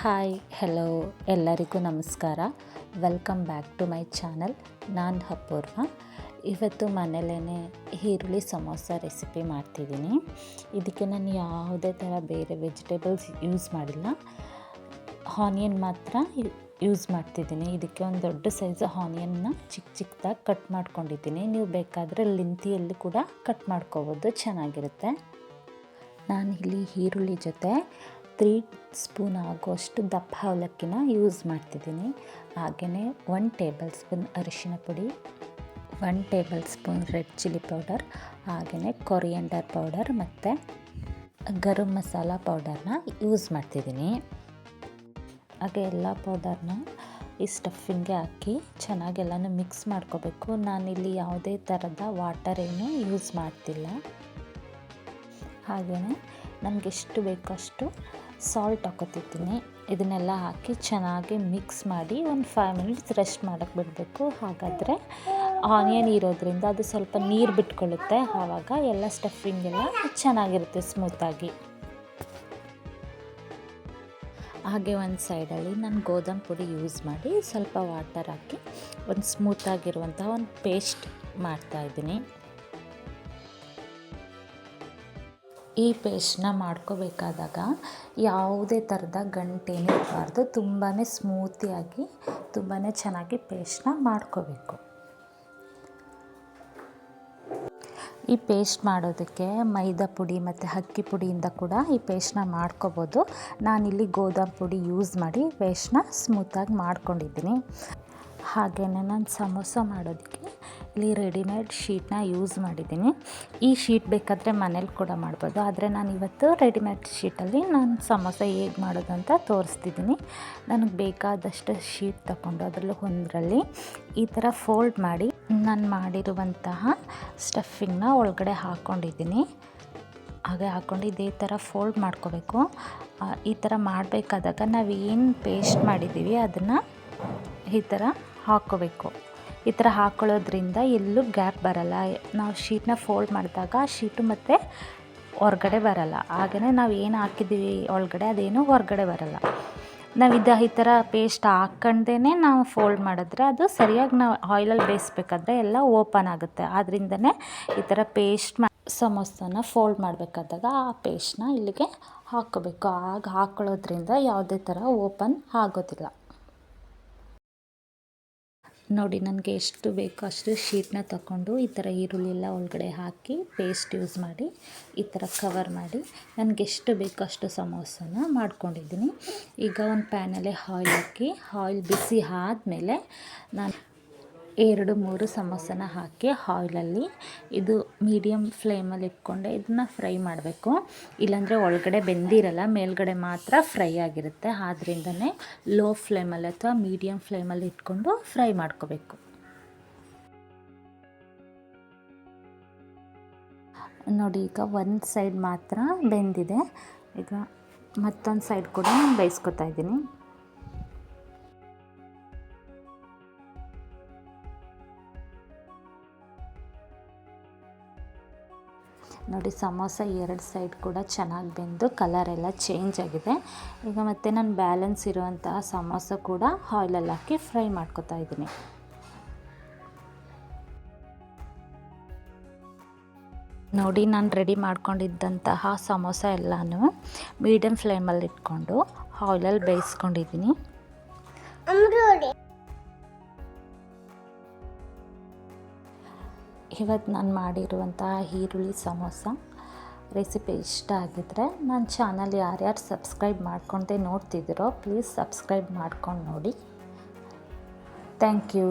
Hi hello ಎಲ್ಲರಿಗೂ ನಮಸ್ಕಾರ. Welcome back to my channel ನಾನು ಅಪೂರ್ವ ಇವತ್ತು ಮನೇಲೇ ಈರುಳ್ಳಿ ಸಮೋಸ ರೆಸಿಪಿ ಮಾಡ್ತಿದ್ದೀನಿ. ಇದಕ್ಕೆ ನಾನು ಯಾವುದೇ ಥರ ಬೇರೆ ವೆಜಿಟೇಬಲ್ಸ್ ಯೂಸ್ ಮಾಡಿಲ್ಲ. ಆನಿಯನ್ ಮಾತ್ರ ಯೂಸ್ ಮಾಡ್ತಿದ್ದೀನಿ. ಇದಕ್ಕೆ ಒಂದು ದೊಡ್ಡ ಸೈಜ್ ಆನಿಯನ್ನ ಚಿಕ್ಕ ಚಿಕ್ಕದಾಗಿ ಕಟ್ ಮಾಡ್ಕೊಂಡಿದ್ದೀನಿ. ನೀವು ಬೇಕಾದರೆ ಲಿಂತಿಯಲ್ಲಿ ಕೂಡ ಕಟ್ ಮಾಡ್ಕೋಬೋದು. ಚೆನ್ನಾಗಿರುತ್ತೆ. ನಾನು ಇಲ್ಲಿ ಈರುಳ್ಳಿ ಜೊತೆ ತ್ರೀ ಸ್ಪೂನ್ ಆಗುವಷ್ಟು ದಪ್ಪ ಅವಲಕ್ಕಿನ ಯೂಸ್ ಮಾಡ್ತಿದ್ದೀನಿ. ಹಾಗೆಯೇ ಒನ್ ಟೇಬಲ್ ಸ್ಪೂನ್ ಅರಿಶಿನ ಪುಡಿ, one tablespoon red chilli powder, ಹಾಗೆಯೇ ಕೊರಿಯಂಡರ್ ಪೌಡರ್ ಮತ್ತು ಗರಂ ಮಸಾಲ ಪೌಡರ್ನ ಯೂಸ್ ಮಾಡ್ತಿದ್ದೀನಿ. ಹಾಗೆ ಎಲ್ಲ ಪೌಡರ್ನ ಈ ಸ್ಟಫಿಂಗ್ಗೆ ಹಾಕಿ ಚೆನ್ನಾಗೆಲ್ಲನೂ ಮಿಕ್ಸ್ ಮಾಡ್ಕೋಬೇಕು. ನಾನಿಲ್ಲಿ ಯಾವುದೇ ಥರದ ವಾಟರ್ ಏನು ಯೂಸ್ ಮಾಡ್ತಿಲ್ಲ. ಹಾಗೆಯೇ ನಮಗೆಷ್ಟು ಬೇಕೋ ಅಷ್ಟು ಸಾಲ್ಟ್ ಹಾಕೋತಿದ್ದೀನಿ ಇದನ್ನೆಲ್ಲ ಹಾಕಿ ಚೆನ್ನಾಗಿ ಮಿಕ್ಸ್ ಮಾಡಿ ಒಂದು ಫೈವ್ ಮಿನಿಟ್ಸ್ ರೆಸ್ಟ್ ಮಾಡೋಕ್ಕೆ ಬಿಡಬೇಕು. ಹಾಗಾದರೆ ಆನಿಯನ್ ಇರೋದ್ರಿಂದ ಅದು ಸ್ವಲ್ಪ ನೀರು ಬಿಟ್ಕೊಳ್ಳುತ್ತೆ. ಆವಾಗ ಎಲ್ಲ ಸ್ಟಫಿಂಗ್ ಎಲ್ಲ ಚೆನ್ನಾಗಿರುತ್ತೆ ಸ್ಮೂತಾಗಿ ಹಾಗೆ ಒಂದು ಸೈಡಲ್ಲಿ ನಾನು ಗೋಧುಮ ಪುಡಿ ಯೂಸ್ ಮಾಡಿ ಸ್ವಲ್ಪ ವಾಟರ್ ಹಾಕಿ ಒಂದು ಸ್ಮೂತಾಗಿರುವಂಥ ಒಂದು ಪೇಸ್ಟ್ ಮಾಡ್ತಾಯಿದ್ದೀನಿ ಈ ಪೇಸ್ಟ್ನ ಮಾಡ್ಕೋಬೇಕಾದಾಗ ಯಾವುದೇ ಥರದ ಗಂಟೇನೂ ಇರಬಾರ್ದು. ತುಂಬಾ ಸ್ಮೂತಿಯಾಗಿ ತುಂಬಾ ಚೆನ್ನಾಗಿ ಪೇಸ್ಟ್ನ ಮಾಡ್ಕೋಬೇಕು. ಈ ಪೇಸ್ಟ್ ಮಾಡೋದಕ್ಕೆ ಮೈದಾ ಪುಡಿ ಮತ್ತು ಅಕ್ಕಿ ಪುಡಿಯಿಂದ ಕೂಡ ಈ ಪೇಸ್ಟ್ನ ಮಾಡ್ಕೋಬೋದು. ನಾನಿಲ್ಲಿ ಗೋಧುಮ ಪುಡಿ ಯೂಸ್ ಮಾಡಿ ಪೇಸ್ಟ್ನ ಸ್ಮೂತಾಗಿ ಮಾಡ್ಕೊಂಡಿದ್ದೀನಿ. ಹಾಗೆಯೇ ನಾನು ಸಮೋಸ ಮಾಡೋದಕ್ಕೆ ಇಲ್ಲಿ ರೆಡಿಮೇಡ್ ಶೀಟ್ನ ಯೂಸ್ ಮಾಡಿದ್ದೀನಿ. ಈ ಶೀಟ್ ಬೇಕಾದರೆ ಮನೇಲಿ ಕೂಡ ಮಾಡ್ಬೋದು. ಆದರೆ ನಾನು ಇವತ್ತು ರೆಡಿಮೇಡ್ ಶೀಟಲ್ಲಿ ನಾನು ಸಮೋಸ ಹೇಗೆ ಮಾಡೋದು ಅಂತ ತೋರಿಸ್ತಿದ್ದೀನಿ. ನನಗೆ ಬೇಕಾದಷ್ಟು ಶೀಟ್ ತಗೊಂಡು ಅದರಲ್ಲಿ ಒಂದರಲ್ಲಿ ಈ ಥರ ಫೋಲ್ಡ್ ಮಾಡಿ ನಾನು ಮಾಡಿರುವಂತಹ ಸ್ಟಫಿಂಗ್ನ ಒಳಗಡೆ ಹಾಕ್ಕೊಂಡಿದ್ದೀನಿ ಹಾಗೆ ಹಾಕ್ಕೊಂಡು ಇದೇ ಥರ ಫೋಲ್ಡ್ ಮಾಡ್ಕೋಬೇಕು. ಈ ಥರ ಮಾಡಬೇಕಾದಾಗ ನಾವು ಏನು ಪೇಸ್ಟ್ ಮಾಡಿದ್ದೀವಿ ಅದನ್ನು ಈ ಥರ ಹಾಕ್ಕೋಬೇಕು ಈ ಥರ ಹಾಕ್ಕೊಳ್ಳೋದ್ರಿಂದ ಎಲ್ಲೂ ಗ್ಯಾಪ್ ಬರಲ್ಲ. ನಾವು ಶೀಟ್ನ ಫೋಲ್ಡ್ ಮಾಡಿದಾಗ ಆ ಶೀಟು ಮತ್ತು ಹೊರ್ಗಡೆ ಬರಲ್ಲ. ಹಾಗೆಯೇ ನಾವು ಏನು ಹಾಕಿದ್ದೀವಿ ಒಳಗಡೆ ಅದೇನು ಹೊರಗಡೆ ಬರಲ್ಲ. ನಾವು ಇದು ಈ ಥರ ಪೇಸ್ಟ್ ಹಾಕ್ಕೊಂಡೇ ನಾವು ಫೋಲ್ಡ್ ಮಾಡಿದ್ರೆ ಅದು ಸರಿಯಾಗಿ ನಾವು ಆಯಿಲಲ್ಲಿ ಬೇಯಿಸ್ಬೇಕಾದ್ರೆ ಎಲ್ಲ ಓಪನ್ ಆಗುತ್ತೆ. ಆದ್ದರಿಂದನೇ ಈ ಥರ ಪೇಸ್ಟ್ ಮಾ ಸಮೋಸನ ಫೋಲ್ಡ್ ಮಾಡಬೇಕಾದಾಗ ಆ ಪೇಸ್ಟ್ನ ಇಲ್ಲಿಗೆ ಹಾಕ್ಕೋಬೇಕು. ಆಗ ಹಾಕ್ಕೊಳ್ಳೋದ್ರಿಂದ ಯಾವುದೇ ಥರ ಓಪನ್ ಆಗೋದಿಲ್ಲ. ನೋಡಿ, ನನಗೆ ಎಷ್ಟು ಬೇಕೋ ಅಷ್ಟು ಶೀಟ್ನ ತಗೊಂಡು ಈ ಥರ ಈರುಳ್ಳಿ ಎಲ್ಲ ಒಳಗಡೆ ಹಾಕಿ ಪೇಸ್ಟ್ ಯೂಸ್ ಮಾಡಿ, ಈ ಥರ ಕವರ್ ಮಾಡಿ, ನನಗೆ ಎಷ್ಟು ಬೇಕೋ ಅಷ್ಟು ಸಮೋಸನ ಮಾಡ್ಕೊಂಡಿದ್ದೀನಿ. ಈಗ ಒಂದು ಪ್ಯಾನಲ್ಲೇ ಆಯಿಲ್ ಹಾಕಿ ಆಯಿಲ್ ಬಿಸಿ ಆದಮೇಲೆ ನಾನು ಎರಡು ಮೂರು ಸಮೋಸನ ಹಾಕಿ ಆಯಿಲಲ್ಲಿ ಇದು ಮೀಡಿಯಮ್ ಫ್ಲೇಮಲ್ಲಿ ಇಟ್ಕೊಂಡೆ, ಇದನ್ನ ಫ್ರೈ ಮಾಡಬೇಕು. ಇಲ್ಲಾಂದರೆ ಒಳಗಡೆ ಬೆಂದಿರಲ್ಲ, ಮೇಲ್ಗಡೆ ಮಾತ್ರ ಫ್ರೈ ಆಗಿರುತ್ತೆ. ಆದ್ರಿಂದನೇ ಲೋ ಫ್ಲೇಮಲ್ಲಿ ಅಥವಾ ಮೀಡಿಯಮ್ ಫ್ಲೇಮಲ್ಲಿ ಇಟ್ಕೊಂಡು ಫ್ರೈ ಮಾಡ್ಕೋಬೇಕು. ನೋಡಿ, ಈಗ ಒಂದು ಸೈಡ್ ಮಾತ್ರ ಬೆಂದಿದೆ. ಈಗ ಮತ್ತೊಂದು ಸೈಡ್ ಕೂಡ ನಾನು ಬೇಯಿಸ್ಕೊತಾ ಇದ್ದೀನಿ. ನೋಡಿ ಸಮೋಸ ಎರಡು ಸೈಡ್ ಕೂಡ ಚೆನ್ನಾಗಿ ಬೆಂದು ಕಲರ್ ಎಲ್ಲ ಚೇಂಜ್ ಆಗಿದೆ. ಈಗ ಮತ್ತೆ ನಾನು ಬ್ಯಾಲೆನ್ಸ್ ಇರುವಂತಹ ಸಮೋಸ ಕೂಡ ಆಯಿಲಲ್ಲಿ ಹಾಕಿ ಫ್ರೈ ಮಾಡ್ಕೊತಾ ಇದ್ದೀನಿ. ನೋಡಿ ನಾನು ರೆಡಿ ಮಾಡ್ಕೊಂಡಿದ್ದಂತಹ ಸಮೋಸ ಎಲ್ಲನೂ ಮೀಡಿಯಮ್ ಫ್ಲೇಮಲ್ಲಿ ಇಟ್ಕೊಂಡು ಆಯಿಲಲ್ಲಿ ಬೇಯಿಸ್ಕೊಂಡಿದ್ದೀನಿ. ಇವತ್ತು ನಾನು ಮಾಡಿರುವಂತಹ ಈರುಳ್ಳಿ ಸಮೋಸ ರೆಸಿಪಿ ಇಷ್ಟ ಆಗಿದ್ದರೆ ನನ್ನ ಚಾನಲ್ ಯಾರ್ಯಾರು ಸಬ್ಸ್ಕ್ರೈಬ್ ಮಾಡ್ಕೊಂಡೆ ನೋಡ್ತಿದ್ದೀರೋ ಪ್ಲೀಸ್ ಸಬ್ಸ್ಕ್ರೈಬ್ ಮಾಡ್ಕೊಂಡು ನೋಡಿ. Thank you.